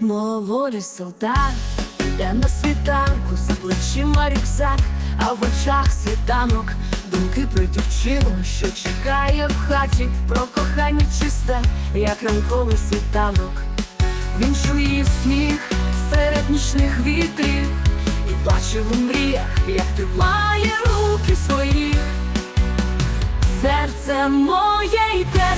Молодий солдат, йде на світанку, за плечима рюкзак, а в очах світанок думки про дівчину, що чекає в хаті, про кохання чисте, як ранковий світанок. Він чує сміх серед нічних вітрів і бачив у мріях, як тримає руки своїх. Серце моє йде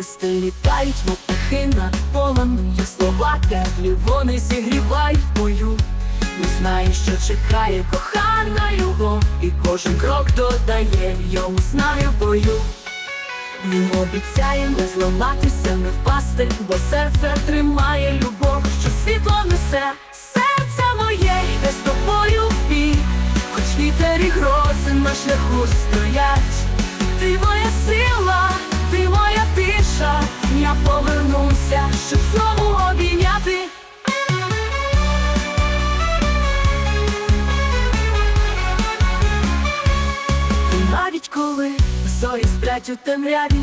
Листи літають, мов птахи над полем Є слова теплі, вони зігрівають бою Не знає, що чекає кохана його І кожен крок додає йому снаги в бою Він обіцяє не зламатися, не впасти, бо серце тримає любов, що світло несе. Серце моє йде з тобою в бій, хоч вітер і грози на шляху стоять. Ти моя сила, навіть коли зорі сплять у темряві,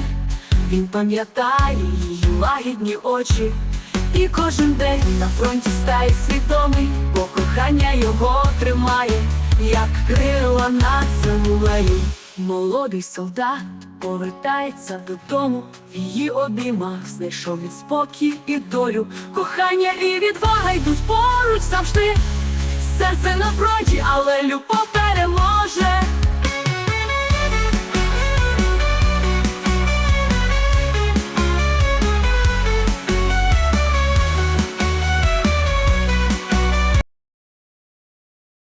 він пам'ятає її лагідні очі. І кожен день на фронті стає свідомий, бо кохання його тримає, як крила над землею. Молодий солдат повертається додому, в її обіймах знайшов він спокій і долю. Кохання і відвага йдуть поруч завжди. Серце на фронті, але любов